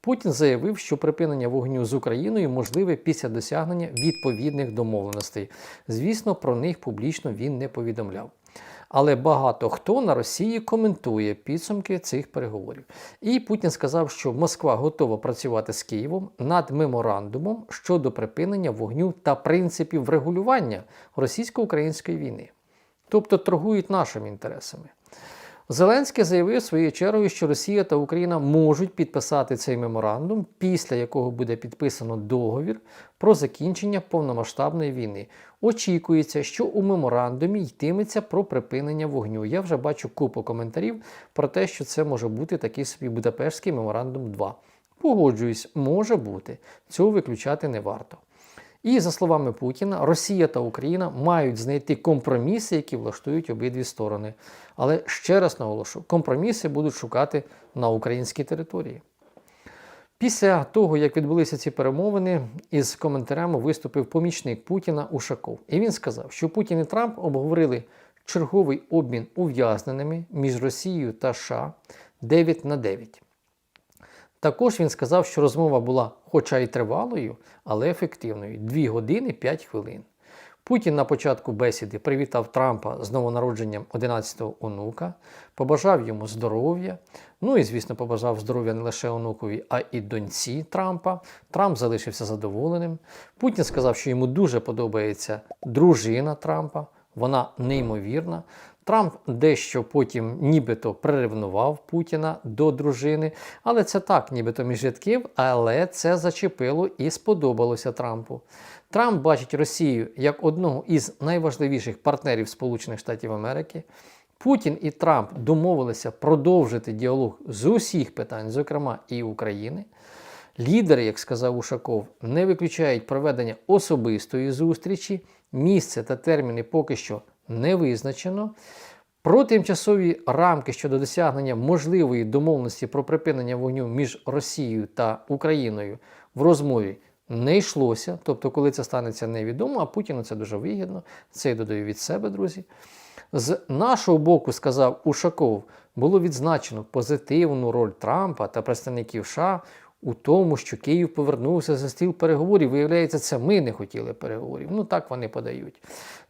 Путін заявив, що припинення вогню з Україною можливе після досягнення відповідних домовленостей. Звісно, про них публічно він не повідомляв. Але багато хто на Росії коментує підсумки цих переговорів. І Путін сказав, що Москва готова працювати з Києвом над меморандумом щодо припинення вогню та принципів врегулювання російсько-української війни, тобто торгують нашими інтересами. Зеленський заявив своєю чергою, що Росія та Україна можуть підписати цей меморандум, після якого буде підписано договір про закінчення повномасштабної війни. Очікується, що у меморандумі йтиметься про припинення вогню. Я вже бачу купу коментарів про те, що це може бути такий собі Будапештський меморандум 2. Погоджуюсь, може бути. Цього виключати не варто. І за словами Путіна, Росія та Україна мають знайти компроміси, які влаштують обидві сторони. Але ще раз наголошу, компроміси будуть шукати на українській території. Після того, як відбулися ці перемовини, із коментарями виступив помічник Путіна Ушаков. І він сказав, що Путін і Трамп обговорили черговий обмін ув'язненими між Росією та США 9 на 9. Також він сказав, що розмова була, хоча й тривалою, але ефективною 2 години 5 хвилин. Путін на початку бесіди привітав Трампа з новонародженням 11-го онука, побажав йому здоров'я. Ну і, звісно, побажав здоров'я не лише онукові, а і доньці Трампа. Трамп залишився задоволеним. Путін сказав, що йому дуже подобається дружина Трампа, вона неймовірна. Трамп дещо потім нібито приревнував Путіна до дружини, але це так, нібито між рядків, але це зачепило і сподобалося Трампу. Трамп бачить Росію як одного із найважливіших партнерів Сполучених Штатів Америки. Путін і Трамп домовилися продовжити діалог з усіх питань, зокрема і України. Лідери, як сказав Ушаков, не виключають проведення особистої зустрічі, місце та терміни поки що не визначено. Про тимчасові рамки щодо досягнення можливої домовленості про припинення вогню між Росією та Україною в розмові не йшлося. Тобто, коли це станеться, невідомо, а Путіну це дуже вигідно. Це я додаю від себе, друзі. З нашого боку, сказав Ушаков, було відзначено позитивну роль Трампа та представників США у тому, що Київ повернувся за стіл переговорів. Виявляється, це ми не хотіли переговорів. Ну так вони подають.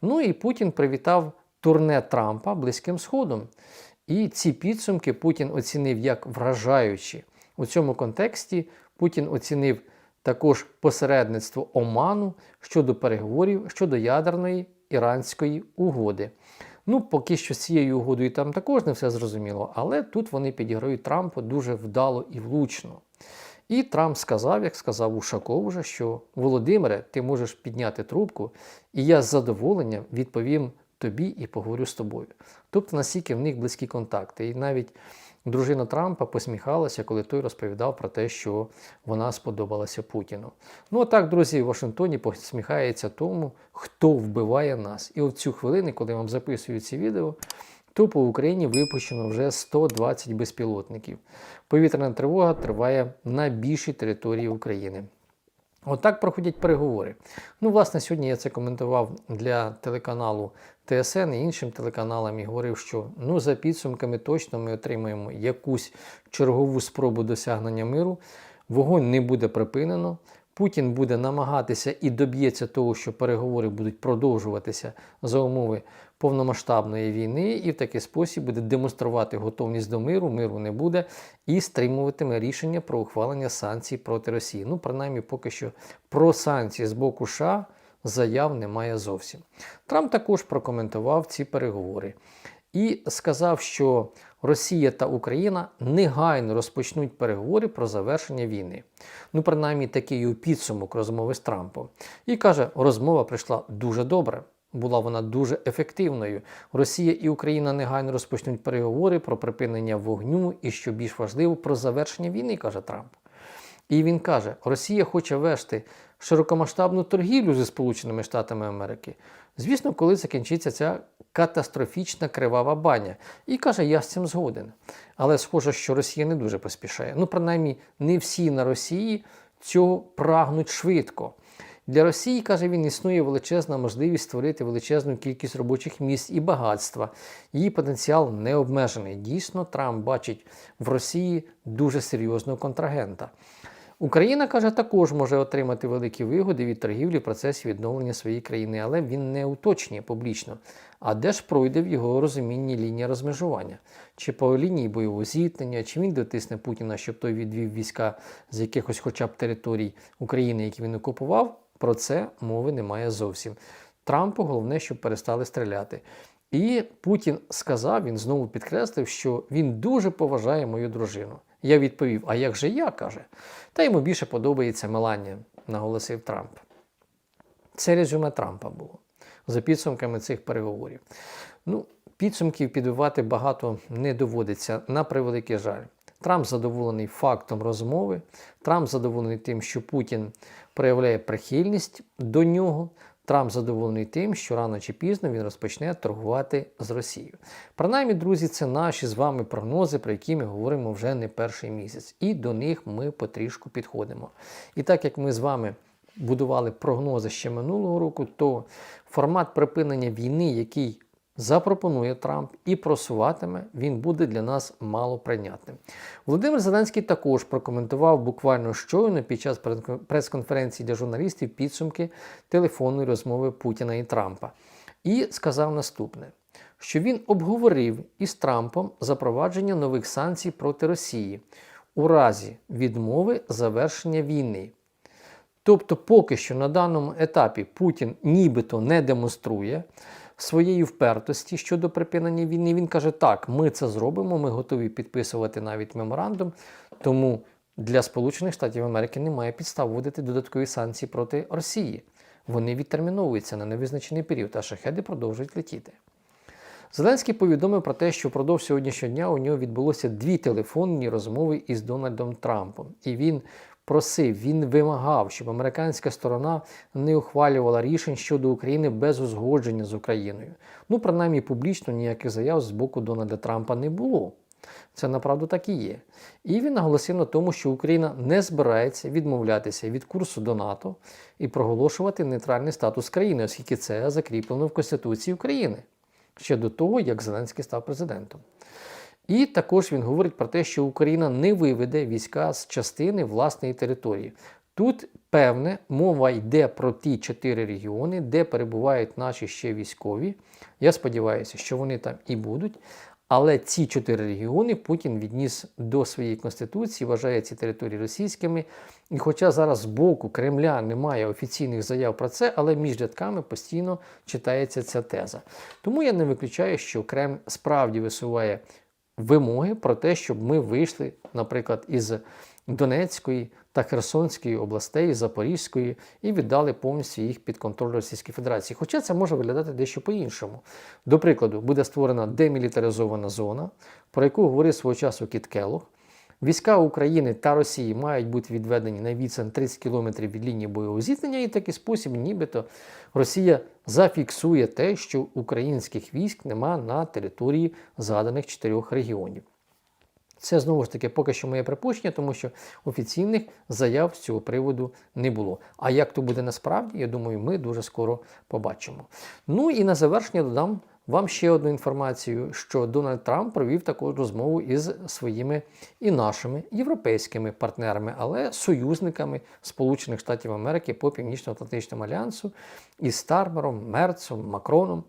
Ну і Путін привітав турне Трампа Близьким Сходом. І ці підсумки Путін оцінив як вражаючі. У цьому контексті Путін оцінив також посередництво Оману щодо переговорів щодо ядерної іранської угоди. Ну, поки що з цією угодою там також не все зрозуміло, але тут вони підіграють Трампу дуже вдало і влучно. І Трамп сказав, як сказав Ушаков уже, що Володимире, ти можеш підняти трубку, і я з задоволенням відповім тобі і поговорю з тобою. Тобто, настільки в них близькі контакти. І навіть дружина Трампа посміхалася, коли той розповідав про те, що вона сподобалася Путіну. Ну, а так, друзі, в Вашингтоні посміхається тому, хто вбиває нас. І от цю хвилину, коли я вам записую ці відео, то по Україні випущено вже 120 безпілотників. Повітряна тривога триває на більшій території України. Отак проходять переговори. Ну, власне, сьогодні я це коментував для телеканалу ТСН і іншим телеканалам і говорив, що ну, за підсумками точно ми отримаємо якусь чергову спробу досягнення миру. Вогонь не буде припинено. Путін буде намагатися і доб'ється того, що переговори будуть продовжуватися за умови повномасштабної війни, і в такий спосіб буде демонструвати готовність до миру, миру не буде, і стримуватиме рішення про ухвалення санкцій проти Росії. Ну, принаймні, поки що про санкції з боку США заяв немає зовсім. Трамп також прокоментував ці переговори і сказав, що Росія та Україна негайно розпочнуть переговори про завершення війни. Ну, принаймні, такий у підсумок розмови з Трампом. І каже, розмова прийшла дуже добре. Була вона дуже ефективною. Росія і Україна негайно розпочнуть переговори про припинення вогню і, що більш важливо, про завершення війни, каже Трамп. І він каже, Росія хоче вести широкомасштабну торгівлю зі Сполученими Штатами Америки. Звісно, коли закінчиться ця катастрофічна кривава баня. І каже, я з цим згоден. Але схоже, що Росія не дуже поспішає. Ну, принаймні, не всі на Росії цього прагнуть швидко. Для Росії, каже він, існує величезна можливість створити величезну кількість робочих місць і багатства. Її потенціал не обмежений. Дійсно, Трамп бачить в Росії дуже серйозного контрагента. Україна каже, також може отримати великі вигоди від торгівлі в процесі відновлення своєї країни, але він не уточнює публічно. А де ж пройде в його розумінні лінія розмежування? Чи по лінії бойового зіткнення, чи він дотисне Путіна, щоб той відвів війська з якихось хоча б територій України, які він окупував? Про це мови немає зовсім. Трампу головне, щоб перестали стріляти. І Путін сказав, він знову підкреслив, що він дуже поважає мою дружину. Я відповів: А як же я? каже. Та йому більше подобається Меланія, наголосив Трамп. Це резюме Трампа було за підсумками цих переговорів. Ну, підсумків підбивати багато не доводиться на превеликий жаль. Трамп задоволений фактом розмови. Трамп задоволений тим, що Путін проявляє прихильність до нього. Трамп задоволений тим, що рано чи пізно він розпочне торгувати з Росією. Принаймні, друзі, це наші з вами прогнози, про які ми говоримо вже не перший місяць. І до них ми потрішку підходимо. І так як ми з вами будували прогнози ще минулого року, то формат припинення війни, який запропонує Трамп і просуватиме, він буде для нас мало прийнятним. Володимир Зеленський також прокоментував буквально щойно під час прес-конференції для журналістів підсумки телефонної розмови Путіна і Трампа. І сказав наступне: що він обговорив із Трампом запровадження нових санкцій проти Росії у разі відмови завершення війни. Тобто, поки що на даному етапі Путін нібито не демонструє своєї впертості щодо припинення війни. Він каже, так, ми це зробимо, ми готові підписувати навіть меморандум. Тому для Сполучених Штатів Америки немає підстав вводити додаткові санкції проти Росії. Вони відтерміновуються на невизначений період, а шахеди продовжують летіти. Зеленський повідомив про те, що впродовж сьогоднішнього дня у нього відбулося дві телефонні розмови із Дональдом Трампом, і він просив, він вимагав, щоб американська сторона не ухвалювала рішень щодо України без узгодження з Україною. Ну, принаймні, публічно ніяких заяв з боку Дональда Трампа не було. Це направду так і є. І він наголосив на тому, що Україна не збирається відмовлятися від курсу до НАТО і проголошувати нейтральний статус країни, оскільки це закріплено в Конституції України ще до того, як Зеленський став президентом. І також він говорить про те, що Україна не виведе війська з частини власної території. Тут, певне, мова йде про ті чотири регіони, де перебувають наші ще військові. Я сподіваюся, що вони там і будуть. Але ці чотири регіони Путін відніс до своєї конституції, вважає ці території російськими. І хоча зараз з боку Кремля немає офіційних заяв про це, але між рядками постійно читається ця теза. Тому я не виключаю, що Кремль справді висуває вимоги про те, щоб ми вийшли, наприклад, із Донецької та Херсонської областей, Запорізької, і віддали повністю їх під контроль Російської Федерації. Хоча це може виглядати дещо по-іншому. До прикладу, буде створена демілітаризована зона, про яку говорив свого часу Кіт Келлог. Війська України та Росії мають бути відведені на відстань 30 км від лінії бойового зіткнення, і такий спосіб, нібито Росія зафіксує те, що українських військ нема на території згаданих чотирьох регіонів. Це знову ж таки поки що моє припущення, тому що офіційних заяв з цього приводу не було. А як то буде насправді, я думаю, ми дуже скоро побачимо. Ну і на завершення додам вам ще одну інформацію, що Дональд Трамп провів таку розмову із своїми і нашими європейськими партнерами, але союзниками Сполучених Штатів Америки по Північно-Атлантичному альянсу із Стармером, Мерцом, Макроном.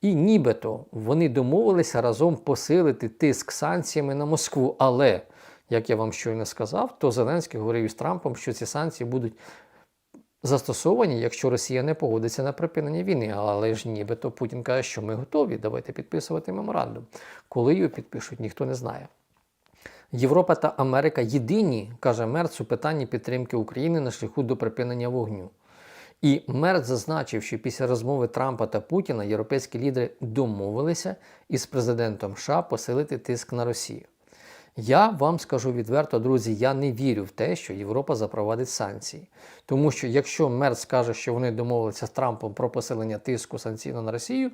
І нібито вони домовилися разом посилити тиск санкціями на Москву. Але, як я вам щойно сказав, то Зеленський говорив із Трампом, що ці санкції будуть застосовані, якщо Росія не погодиться на припинення війни. Але ж нібито Путін каже, що ми готові, давайте підписувати меморандум. Коли його підпишуть, ніхто не знає. Європа та Америка єдині, каже Мерц, у питанні підтримки України на шляху до припинення вогню. І Мерц зазначив, що після розмови Трампа та Путіна європейські лідери домовилися із президентом США посилити тиск на Росію. Я вам скажу відверто, друзі, я не вірю в те, що Європа запровадить санкції. Тому що якщо Мерц скаже, що вони домовилися з Трампом про посилення тиску санкційно на Росію,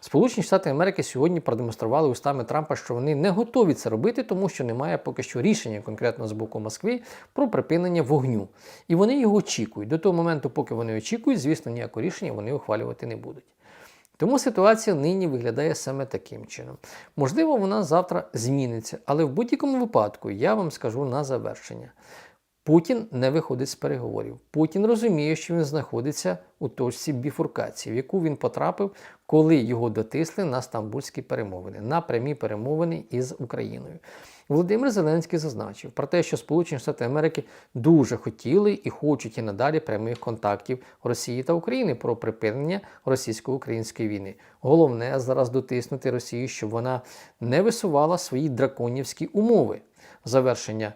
Сполучені Штати Америки сьогодні продемонстрували устами Трампа, що вони не готові це робити, тому що немає поки що рішення конкретно з боку Москви про припинення вогню. І вони його очікують. До того моменту, поки вони очікують, звісно, ніякого рішення вони ухвалювати не будуть. Тому ситуація нині виглядає саме таким чином. Можливо, вона завтра зміниться, але в будь-якому випадку я вам скажу на завершення. Путін не виходить з переговорів. Путін розуміє, що він знаходиться у точці біфуркації, в яку він потрапив, коли його дотисли на стамбульські перемовини, на прямі перемовини із Україною. Володимир Зеленський зазначив про те, що Сполучені Штати Америки дуже хотіли і хочуть і надалі прямих контактів Росії та України про припинення російсько-української війни. Головне зараз дотиснути Росію, щоб вона не висувала свої драконівські умови завершення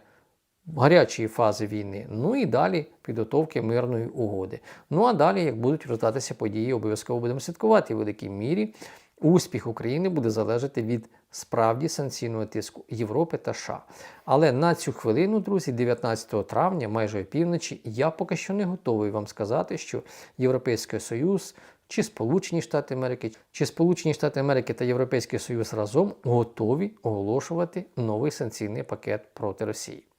гарячої фази війни, ну і далі підготовки мирної угоди. Ну а далі, як будуть розвиватися події, обов'язково будемо слідкувати в великій мірі. Успіх України буде залежати від справді санкційного тиску Європи та США. Але на цю хвилину, друзі, 19 травня, майже опівночі, я поки що не готовий вам сказати, що Європейський Союз чи Сполучені Штати Америки, чи Сполучені Штати Америки та Європейський Союз разом готові оголошувати новий санкційний пакет проти Росії.